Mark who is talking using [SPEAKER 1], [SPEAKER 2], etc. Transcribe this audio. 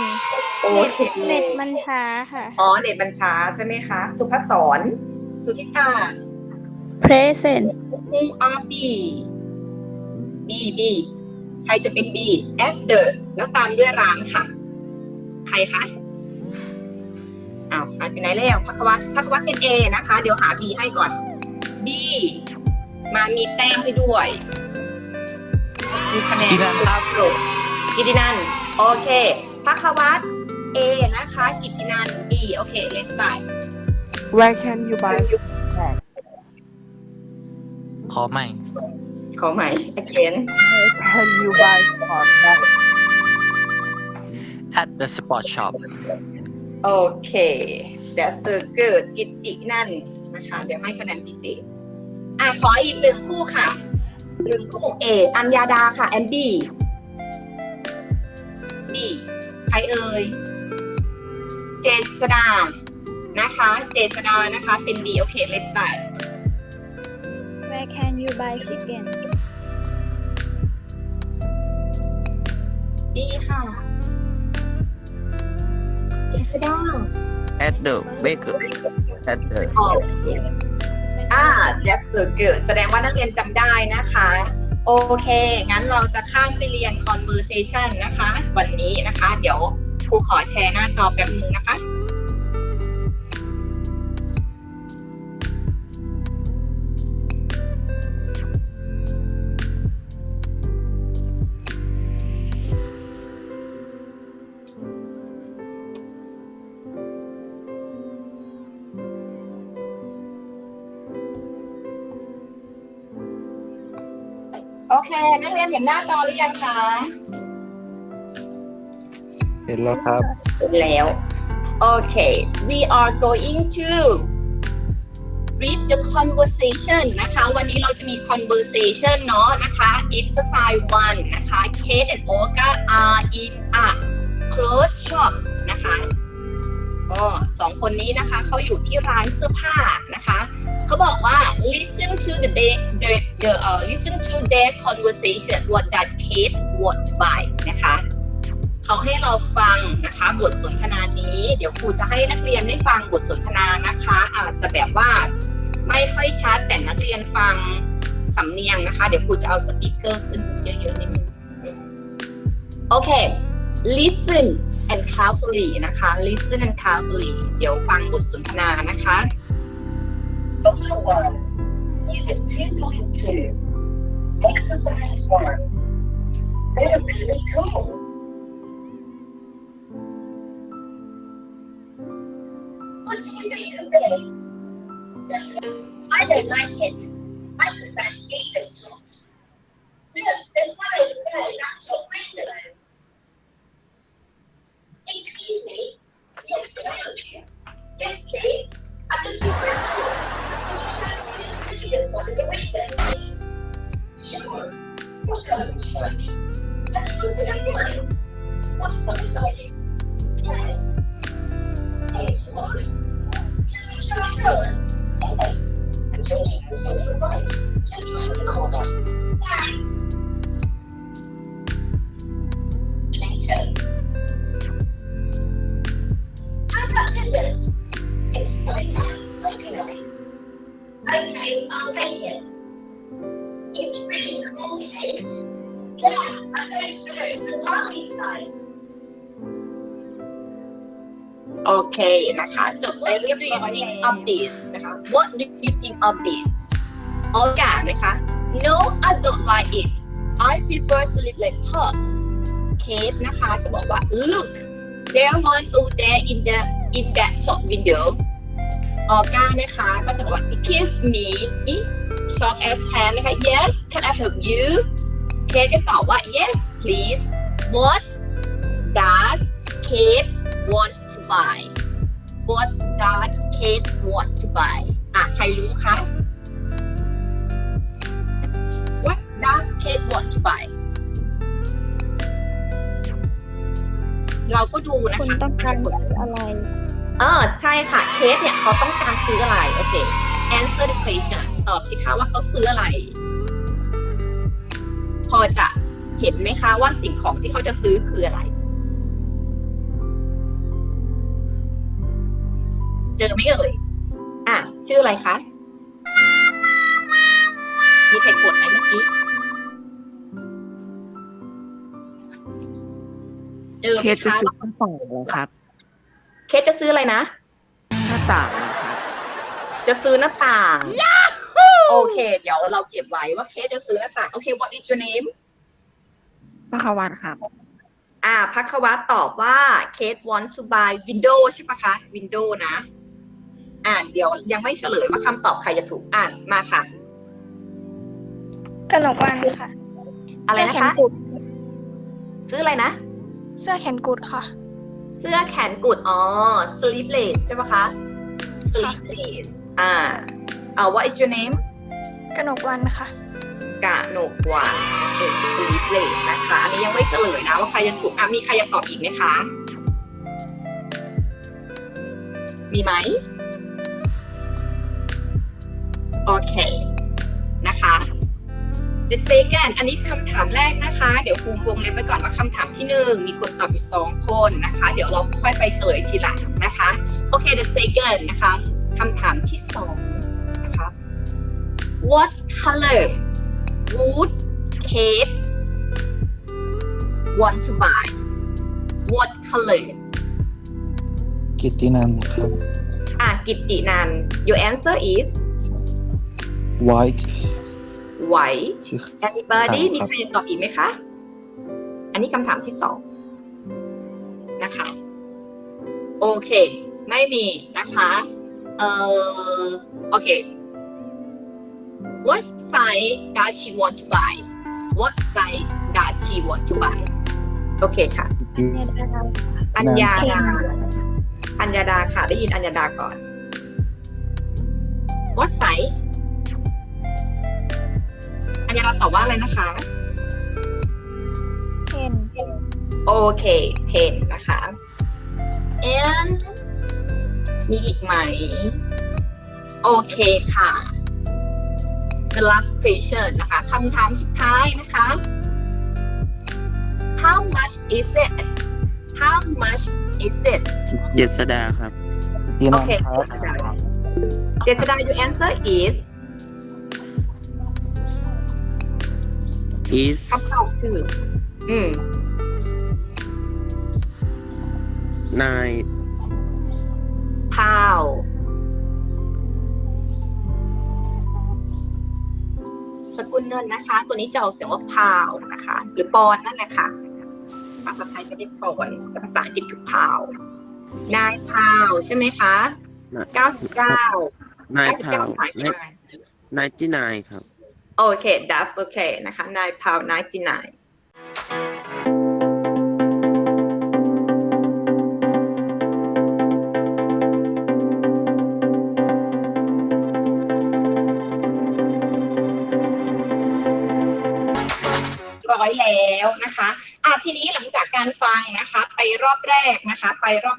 [SPEAKER 1] ไหน
[SPEAKER 2] เพ
[SPEAKER 1] แล้ว
[SPEAKER 2] เซน
[SPEAKER 1] โอ
[SPEAKER 2] เน็ต
[SPEAKER 1] เค
[SPEAKER 2] เน็ตมันช้าค่ะ
[SPEAKER 1] อ๋อเน็ตบัญชาใช่ไหมคะ สุภศรสุธิตา
[SPEAKER 2] present
[SPEAKER 1] who are B B B ใครจะเป็น B at the แล้วตามด้วยร้านค่ะ ใครคะอ้าวหายไปไหนแล้วพักวัตพักวัตเป็น A นะคะ เดี๋ยวหา B ให้ก่อน B มามีแต้มให้ด้วย มีคะแนน
[SPEAKER 3] กิตินันครับ
[SPEAKER 1] ครบกิตินัน โอเคพักวัต A นะคะกิตินัน B โอเค let's start
[SPEAKER 4] Where can you buy
[SPEAKER 3] ขอใหม่
[SPEAKER 1] ขอใหม่ again
[SPEAKER 4] can you buy sport bag
[SPEAKER 3] at the sport shop
[SPEAKER 1] โอเค that's so good กิตินันนะคะ เดี๋ยวให้คะแนนพิเศษอะขออีกหนึ่งคู่ค่ะหนึ่งคู่ A อัญญาดาค่ะแอ น B B ใครเอ่ย เจษดา นะคะ เจษดานะคะ เป็น B โอเค let's start
[SPEAKER 2] Where can you buy chicken
[SPEAKER 1] B ค่ะ เจษดา
[SPEAKER 3] at the baker at the
[SPEAKER 1] โอเคอ่า that's so good แสดงว่านักเรียนจำได้นะคะ โอเค งั้นเราจะข้ามไปเรียน conversation นะคะ วันนี้นะคะ เดี๋ยวครูขอแชร์หน้าจอแป๊บหนึ่งนะคะ เค นักเรียนเห็นหน้าจอหรือยังคะ
[SPEAKER 3] เห็นแล้วครับ
[SPEAKER 1] เห็นแล้ว โอเค we are going to read the conversation นะคะ วันนี้เราจะมี conversation เนาะนะคะ exercise one นะคะ Kate and Olga are in a clothes shop นะคะก็สองคนนี้นะคะเขาอยู่ที่ร้านเสื้อผ้านะคะ เขาบอกว่า listen to the day the, the uh, listen to their conversation what that Kate w a n t by นะคะเขาให้เราฟังนะคะบทสนทนานี้ เดี๋ยวครูจะให้นักเรียนได้ฟังบทสนทนานะคะ อาจจะแบบว่าไม่ค่อยชัดแต่นักเรียนฟังสำเนียงนะคะ เดี๋ยวครูจะเอาสปีกเกอร์ขึ้นเยอะๆนิดนึงโอเค listen and carefully นะคะ listen and carefully เดี๋ยวฟังบทสนทนานะคะ
[SPEAKER 5] Photo 1, Unit 2.2, Exercise 1. They're really cool. What do you think of this? I don't like it. I prefer sleeveless tops. Look, there's one over there, that's your window. Excuse me? Yes, you? Yes, please. I'm looking for me the one in the please? Sure. What? Have you in mind? What size are you? Ten. Eight one. Can try Okay, I'll take it. It's really cool, Kate. Yeah, I'm going to go to the party site.
[SPEAKER 1] โอเคนะคะ จบไปเรียบร้อย think of this นะคะ what do you think of this โอกาสนะคะ no I don't like it I prefer sleeveless tops เคสนะคะจะบอกว่า look there one over there in the in that shop window ออก้านะคะ ก็จะบอกว่า excuse me shop as hand นะคะ yes can I help you เคสก็ตอบว่า yes please what does Kate want to buy what does Kate want to buy อะ ใครรู้คะ what does Kate want to buy เราก็ดูนะ
[SPEAKER 2] คุณต้องการซื้ออะไร
[SPEAKER 1] เออใช่ค่ะเคสเนี่ยเขาต้องการซื้ออะไรโอเค answer the question ตอบสิคะว่าเขาซื้ออะไร พอจะเห็นไหมคะว่าสิ่งของที่เขาจะซื้อคืออะไร เจอไหมเอ่ยอะชื่ออะไรคะ มีใครกดไหมเมื่อกี้ เจอไหม
[SPEAKER 4] เคส
[SPEAKER 1] คะ
[SPEAKER 4] ซื้อกระเป๋าครับ
[SPEAKER 1] เคสจะซื้ออะไรนะ
[SPEAKER 4] หน้าต่างนะครับ
[SPEAKER 1] จะซื้อหน้าต่าง โอเค เดี๋ยวเราเก็บไว้ว่าเคสจะซื้อหน้าต่าง โอเค what is your name
[SPEAKER 4] พระควันครับ
[SPEAKER 1] อ่าพักวัตตอบว่าเคส want to buy window ใช่ปะคะ window นะ อ่านเดี๋ยวยังไม่เฉลยว่าคำตอบใครจะถูกอ่านมาค่ะ
[SPEAKER 6] กนกวันค่ะ
[SPEAKER 1] อะไรนะ
[SPEAKER 6] เสื้แขน
[SPEAKER 1] คะ
[SPEAKER 6] กุด
[SPEAKER 1] ซื้ออะไรนะ
[SPEAKER 6] เสื้อแขนกุดค่ะ
[SPEAKER 1] เสื้อแขนกุดอ๋อ sleeveless ใช่ปะคะ sleeveless อ่าเอา what is your name
[SPEAKER 6] กนกวันค่ะ
[SPEAKER 1] กะหนกหวานเป็น sleeveless นะคะ อันนี้ยังไม่เฉลยนะว่าใครจะถูกอะมีใครจะตอบอีกไหมคะ มีไหม โอเคนะคะ the second อันนี้คำถามแรกนะคะ เดี๋ยวครูวงเล็บไว้ก่อนว่าคำถามที่หนึ่งมีคนตอบอยู่สองคนนะคะ เดี๋ยวเราค่อยไปเฉลยทีหลังนะคะ โอเค the second นะคะคำถามที่สองนะคะ what color would Kate want to buy what color
[SPEAKER 3] กิตตินันครับ
[SPEAKER 1] อะกิตตินัน your answer is
[SPEAKER 3] white
[SPEAKER 1] white
[SPEAKER 3] ชื่อ
[SPEAKER 1] anybody
[SPEAKER 3] ครับ
[SPEAKER 1] มีใครจะตอบอีกไหมคะ อันนี้คำถามที่สองนะคะ โอเค ไม่มีนะคะ เอ่อ โอเค what size does she want to buy what size does she want to buy โอเคค่ะ
[SPEAKER 2] เนี่ยนะคะ
[SPEAKER 1] อัญญาดา อัญญาดาค่ะ ได้ยินอัญญาดาก่อน อัญญาดาตอบว่าอะไรนะคะ
[SPEAKER 2] เห็น
[SPEAKER 1] โอเค 10 นะคะ and มีอีกไหม โอเคค่ะ the last question นะคะคำถามสุดท้ายนะคะ how much is it how much is it
[SPEAKER 3] เยสดาครับกิตตินัน
[SPEAKER 1] Okay,
[SPEAKER 3] ครับ
[SPEAKER 1] Jesada. Jesada, your answer is
[SPEAKER 3] is
[SPEAKER 1] คำตอบคืออืม
[SPEAKER 3] nine
[SPEAKER 1] พาวสกุลเนินนะคะ ตัวนี้จะออกเสียงว่าพาวนะคะ หรือปอนนั่นแหละค่ะภาษาไทยจะเรียกปอนแต่ภาษาอังกฤษคือพาวนายพาวใช่ไหมคะเก้าสิบเก้านา
[SPEAKER 3] ย
[SPEAKER 1] เก้าสิบ
[SPEAKER 3] พา
[SPEAKER 1] เก้าวหายไปไหน
[SPEAKER 3] นายที่นายครับ
[SPEAKER 1] โอเค that's okay นะคะนายพาวนายจีนายร้อยแล้วนะคะอะทีนี้หลังจากการฟังนะคะ ไปรอบแรกนะคะ ไปรอบ